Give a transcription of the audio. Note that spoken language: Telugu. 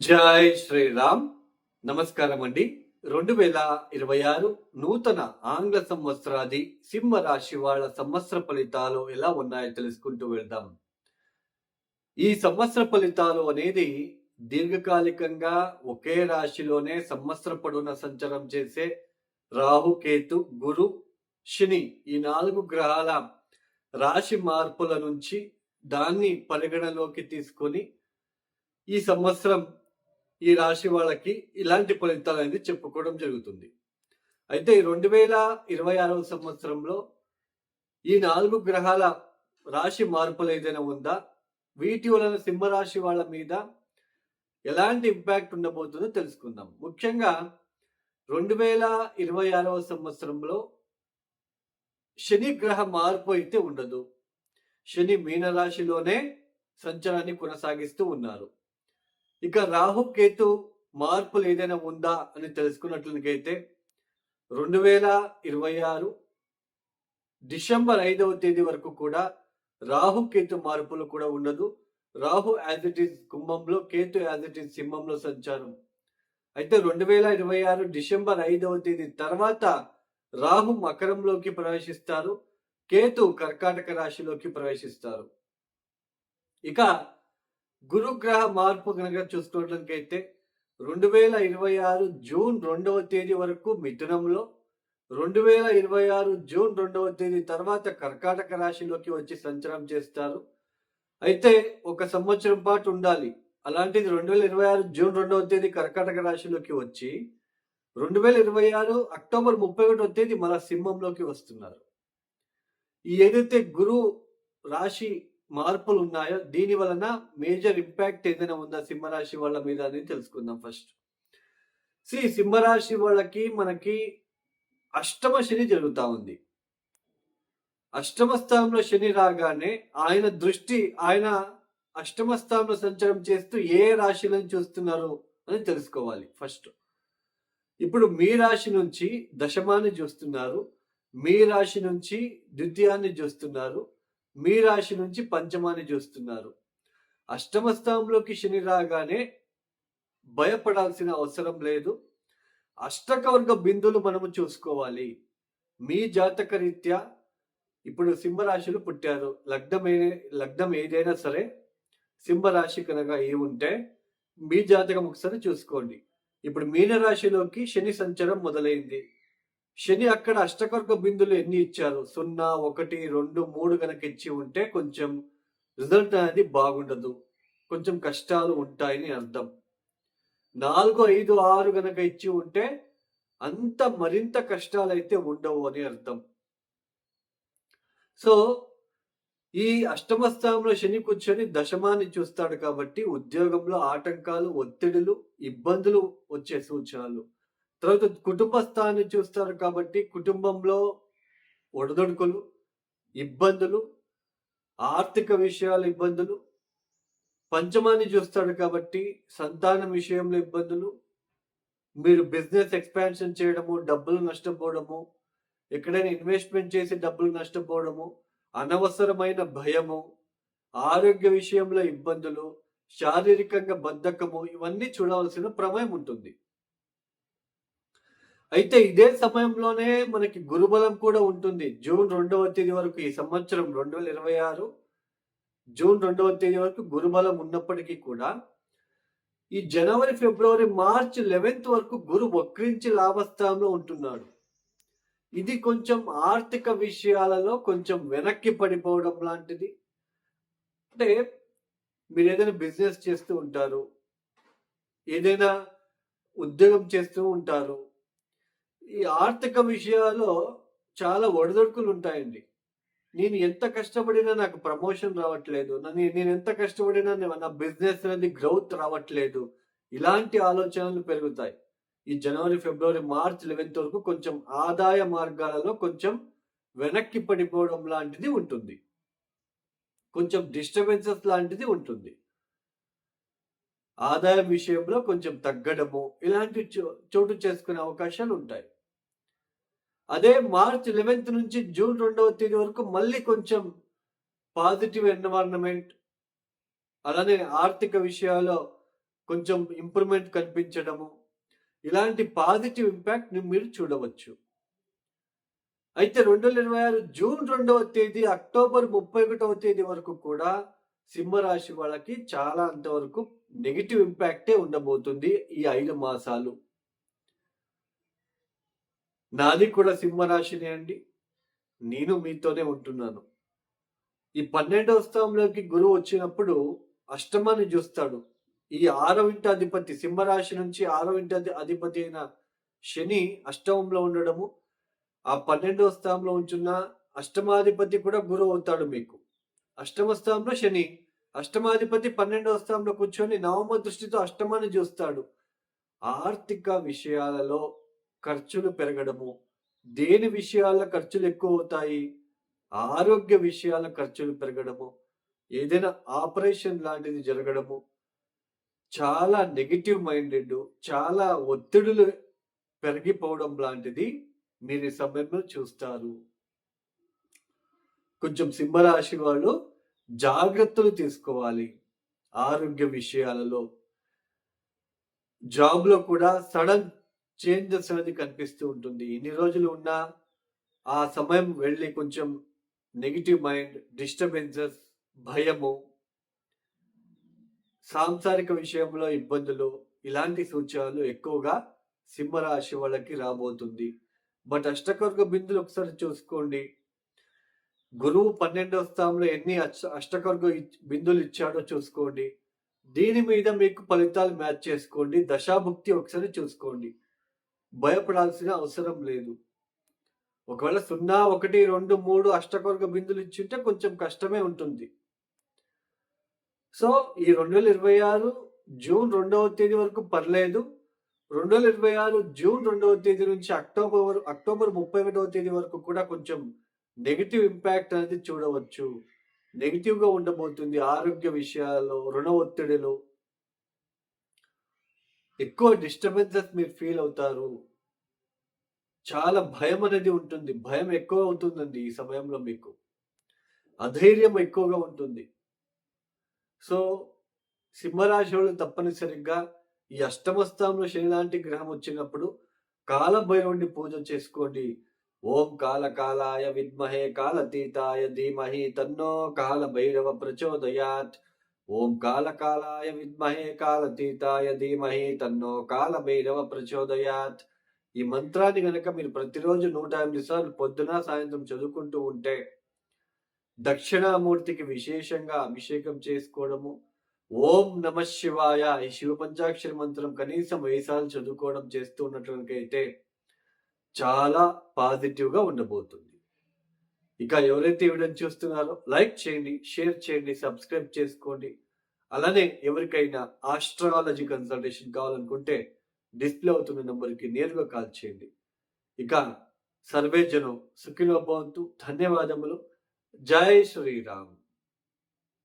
జై శ్రీరామ్. నమస్కారం అండి. రెండు వేల ఇరవై ఆరు నూతన ఆంగ్ల సంవత్సరాది సింహ రాశి వాళ్ళ సంవత్సర ఫలితాలు ఎలా ఉన్నాయో తెలుసుకుంటూ వెళ్దాం. ఈ సంవత్సర ఫలితాలు అనేది దీర్ఘకాలికంగా ఒకే రాశిలోనే సంవత్సర పొడవున సంచారం చేసే రాహు కేతు గురు శని ఈ నాలుగు గ్రహాల రాశి మార్పుల నుంచి దాన్ని పరిగణలోకి తీసుకొని ఈ సంవత్సరం ఈ రాశి వాళ్ళకి ఇలాంటి ఫలితాలు అనేది చెప్పుకోవడం జరుగుతుంది. అయితే రెండు వేల ఇరవై ఆరవ సంవత్సరంలో ఈ నాలుగు గ్రహాల రాశి మార్పులు ఏదైనా ఉందా? వీటి వలన సింహరాశి వాళ్ళ మీద ఎలాంటి ఇంపాక్ట్ ఉండబోతుందో తెలుసుకుందాం. ముఖ్యంగా రెండు వేల ఇరవై ఆరవ సంవత్సరంలో శని గ్రహ మార్పు అయితే ఉండదు. శని మీనరాశిలోనే సంచారాన్ని కొనసాగిస్తూ ఉన్నారు. ఇక రాహు కేతు మార్పులు ఏదైనా ఉందా అని తెలుసుకున్నట్లయితే రెండు వేల ఇరవై ఆరు డిసెంబర్ ఐదవ తేదీ వరకు కూడా రాహు కేతు మార్పులు కూడా ఉండదు. రాహు యాజ్ ఇట్ ఈస్ కుంభంలో కేతు యాజ్ ఇట్ ఈస్ సింహంలో సంచారం. అయితే రెండు వేల ఇరవై ఆరు డిసెంబర్ ఐదవ తేదీ తర్వాత రాహు మకరంలోకి ప్రవేశిస్తారు. కేతు కర్కాటక రాశిలోకి ప్రవేశిస్తారు. ఇక గురుగ్రహ మార్పు కనుక చూసుకున్నట్లయితే రెండు వేల ఇరవై ఆరు జూన్ రెండవ తేదీ వరకు మిథునంలో రెండు వేల ఇరవై ఆరు జూన్ రెండవ తేదీ తర్వాత కర్కాటక రాశిలోకి వచ్చి సంచారం చేస్తారు. అయితే ఒక సంవత్సరం పాటు ఉండాలి. అలాంటిది రెండు వేల ఇరవై ఆరు జూన్ రెండవ తేదీ కర్కాటక రాశిలోకి వచ్చి రెండు వేల ఇరవై ఆరు అక్టోబర్ ముప్పై ఒకటో తేదీ మన సింహంలోకి వస్తున్నారు. ఈ ఏదైతే గురు రాశి మార్పులు ఉన్నాయో దీని వలన మేజర్ ఇంపాక్ట్ ఏదైనా ఉందా సింహరాశి వాళ్ళ మీద అనేది తెలుసుకుందాం ఫస్ట్. సి సింహరాశి వాళ్ళకి మనకి అష్టమ శని జరుగుతూ ఉంది. అష్టమ స్థానంలో శని రాగానే ఆయన దృష్టి ఆయన అష్టమ స్థానంలో సంచారం చేస్తూ ఏ రాశిలను చూస్తున్నారు అని తెలుసుకోవాలి ఫస్ట్. ఇప్పుడు మీ రాశి నుంచి దశమాన్ని చూస్తున్నారు మీ రాశి నుంచి ద్వితీయాన్ని చూస్తున్నారు మీ రాశి నుంచి పంచమాన్ని చూస్తున్నారు. అష్టమ స్థానంలోకి శని రాగానే భయపడాల్సిన అవసరం లేదు. అష్టకవర్గ బిందులు మనము చూసుకోవాలి. మీ జాతక రీత్యా ఇప్పుడు సింహరాశులు పుట్టారు. లగ్నం ఏ లగ్నం ఏదైనా సరే సింహరాశి కనుక ఏ ఉంటే మీ జాతకం ఒకసారి చూసుకోండి. ఇప్పుడు మీనరాశిలోకి శని సంచారం మొదలైంది. శని అక్కడ అష్టకర్గ బిందులు ఎన్ని ఇచ్చారు? సున్నా ఒకటి రెండు మూడు కనుక ఇచ్చి ఉంటే కొంచెం రిజల్ట్ అనేది బాగుండదు. కొంచెం కష్టాలు ఉంటాయని అర్థం. నాలుగు ఐదు ఆరు కనుక ఇచ్చి ఉంటే అంత మరింత కష్టాలు అయితే ఉండవు అని అర్థం. సో ఈ అష్టమ స్థానంలో శని కూర్చొని దశమాన్ని చూస్తాడు కాబట్టి ఉద్యోగంలో ఆటంకాలు ఒత్తిడులు ఇబ్బందులు వచ్చే సూచనలు. తర్వాత కుటుంబస్థాన్ని చూస్తారు కాబట్టి కుటుంబంలో ఒడదొడుకులు ఇబ్బందులు ఆర్థిక విషయాల ఇబ్బందులు పంచమాన్ని చూస్తాడు కాబట్టి సంతానం విషయంలో ఇబ్బందులు మీరు బిజినెస్ ఎక్స్పాన్షన్ చేయడము డబ్బులు నష్టపోవడము ఎక్కడైనా ఇన్వెస్ట్మెంట్ చేసి డబ్బులు నష్టపోవడము అనవసరమైన భయము ఆరోగ్య విషయంలో ఇబ్బందులు శారీరకంగా బద్ధకము ఇవన్నీ చూడవలసిన ప్రమేయం ఉంటుంది. అయితే ఇదే సమయంలోనే మనకి గురుబలం కూడా ఉంటుంది. జూన్ రెండవ తేదీ వరకు ఈ సంవత్సరం రెండు వేల ఇరవై ఆరు జూన్ రెండవ తేదీ వరకు గురుబలం ఉన్నప్పటికీ కూడా ఈ జనవరి ఫిబ్రవరి మార్చ్ లెవెన్త్ వరకు గురు వక్రించి లాభస్థానంలో ఉంటున్నాడు. ఇది కొంచెం ఆర్థిక విషయాలలో కొంచెం వెనక్కి పడిపోవడం లాంటిది. అంటే మీరు ఏదైనా బిజినెస్ చేస్తూ ఉంటారు ఏదైనా ఉద్యోగం చేస్తూ ఉంటారు ఈ ఆర్థిక విషయాల్లో చాలా ఒడిదొడుకులు ఉంటాయండి. నేను ఎంత కష్టపడినా నాకు ప్రమోషన్ రావట్లేదు. నేను ఎంత కష్టపడినా నా బిజినెస్ అనేది గ్రోత్ రావట్లేదు. ఇలాంటి ఆలోచనలు పెరుగుతాయి. ఈ జనవరి ఫిబ్రవరి మార్చ్ లెవెన్త్ వరకు కొంచెం ఆదాయ మార్గాలలో కొంచెం వెనక్కి పడిపోవడం లాంటిది ఉంటుంది. కొంచెం డిస్టర్బెన్సెస్ లాంటిది ఉంటుంది. ఆదాయం విషయంలో కొంచెం తగ్గడము ఇలాంటి చోటు చేసుకునే అవకాశాలు ఉంటాయి. అదే మార్చ్ లెవెన్త్ నుంచి జూన్ రెండవ తేదీ వరకు మళ్ళీ కొంచెం పాజిటివ్ ఎన్వైరన్మెంట్ అలానే ఆర్థిక విషయాల్లో కొంచెం ఇంప్రూవ్మెంట్ కనిపించడము. ఇలాంటి పాజిటివ్ ఇంపాక్ట్ మీరు చూడవచ్చు. అయితే రెండు వేల ఇరవై ఆరు జూన్ రెండవ తేదీ అక్టోబర్ ముప్పై ఒకటవ తేదీ వరకు కూడా సింహరాశి వాళ్ళకి చాలా అంతవరకు నెగిటివ్ ఇంపాక్టే ఉండబోతుంది ఈ ఐదు మాసాలు. నాది కూడా సింహరాశినే అండి. నేను మీతోనే ఉంటున్నాను. ఈ పన్నెండవ స్థానంలోకి గురువు వచ్చినప్పుడు అష్టమాన్ని చూస్తాడు. ఈ ఆరవ ఇంటి అధిపతి సింహరాశి నుంచి ఆరవ ఇంటి అధిపతి అయిన శని అష్టమంలో ఉండడము ఆ పన్నెండవ స్థానంలో ఉంచున్న అష్టమాధిపతి కూడా గురువు అవుతాడు మీకు. అష్టమ స్థానంలో శని అష్టమాధిపతి పన్నెండవ స్థానంలో కూర్చొని నవమ దృష్టితో అష్టమాన్ని చూస్తాడు. ఆర్థిక విషయాలలో ఖర్చులు పెరగడము దేని విషయాల ఖర్చులు ఎక్కువ అవుతాయి ఆరోగ్య విషయాల ఖర్చులు పెరగడము ఏదైనా ఆపరేషన్ లాంటిది జరగడము చాలా నెగిటివ్ మైండెడ్ చాలా ఒత్తిడులు పెరిగిపోవడం లాంటిది మీరు ఈ సమయంలో చూస్తారు. కొంచెం సింహరాశి వాళ్ళు జాగ్రత్తలు తీసుకోవాలి ఆరోగ్య విషయాలలో. జాబ్లో కూడా సడన్ చేంజెస్ అనేది కనిపిస్తూ ఉంటుంది. ఇన్ని రోజులు ఉన్న ఆ సమయం వెళ్ళి కొంచెం నెగిటివ్ మైండ్ డిస్టర్బెన్సెస్ భయము సాంసారిక విషయంలో ఇబ్బందులు ఇలాంటి సూచనలు ఎక్కువగా సింహరాశి వాళ్ళకి రాబోతుంది. బట్ అష్టకర్గ బిందులు ఒకసారి చూసుకోండి. గురువు పన్నెండవ స్థానంలో ఎన్ని అష్టకర్గ బిందులు ఇచ్చాడో చూసుకోండి. దీని మీద మీకు ఫలితాలు మ్యాచ్ చేసుకోండి. దశాభుక్తి ఒకసారి చూసుకోండి. భయపడాల్సిన అవసరం లేదు. ఒకవేళ సున్నా ఒకటి రెండు మూడు అష్టకర్గ బిందులు ఇచ్చింటే కొంచెం కష్టమే ఉంటుంది. సో ఈ రెండు వేల ఇరవై ఆరు జూన్ రెండవ తేదీ వరకు పర్లేదు. రెండు వేల ఇరవై ఆరు జూన్ రెండవ తేదీ నుంచి అక్టోబర్ అక్టోబర్ ముప్పై ఒకటవ తేదీ వరకు కూడా కొంచెం నెగిటివ్ ఇంపాక్ట్ అనేది చూడవచ్చు. నెగిటివ్గా ఉండబోతుంది ఆరోగ్య విషయాల్లో రుణ ఒత్తిడిలో. ఎక్కువ డిస్టర్బెన్సెస్ మీరు ఫీల్ అవుతారు. చాలా భయం అనేది ఉంటుంది. భయం ఎక్కువ ఉంటుందండి ఈ సమయంలో మీకు. అధైర్యం ఎక్కువగా ఉంటుంది. సో సింహరాశి తప్పనిసరిగా ఈ అష్టమ స్థానంలో శని లాంటి గ్రహం వచ్చినప్పుడు కాలభైరవుడిని పూజ చేసుకోండి. ఓం కాల కాలాయ విద్మహే కాలతీతాయ ధీమహి తన్నో కాల భైరవ ప్రచోదయాత్. ఓం కాల కాలాయ విద్మహే కాలతీతాయ ధీమహి తన్నో కాల భైరవ ప్రచోదయాత్. ఈ మంత్రాన్ని కనుక మీరు ప్రతిరోజు నూట ఎనిమిది సార్లు పొద్దున సాయంత్రం చదువుకుంటూ ఉంటే దక్షిణామూర్తికి విశేషంగా అభిషేకం చేసుకోవడము ఓం నమ శివాయ ఈ శివ పంచాక్షర మంత్రం కనీసం వేసాలు చదువుకోవడం చేస్తూ ఉన్నట్లయితే చాలా పాజిటివ్గా ఉండబోతుంది. ఇక ఎవరైతే వీడియో చూస్తున్నారో లైక్ చేయండి షేర్ చేయండి సబ్స్క్రైబ్ చేసుకోండి. అలానే ఎవరికైనా ఆస్ట్రాలజీ కన్సల్టేషన్ కావాలనుకుంటే డిస్ప్లే అవుతున్న నెంబర్కి నేరుగా కాల్ చేయండి. ఇక సర్వేజను సుఖినో భవంతు ధన్యవాదములు. జై శ్రీరామ్.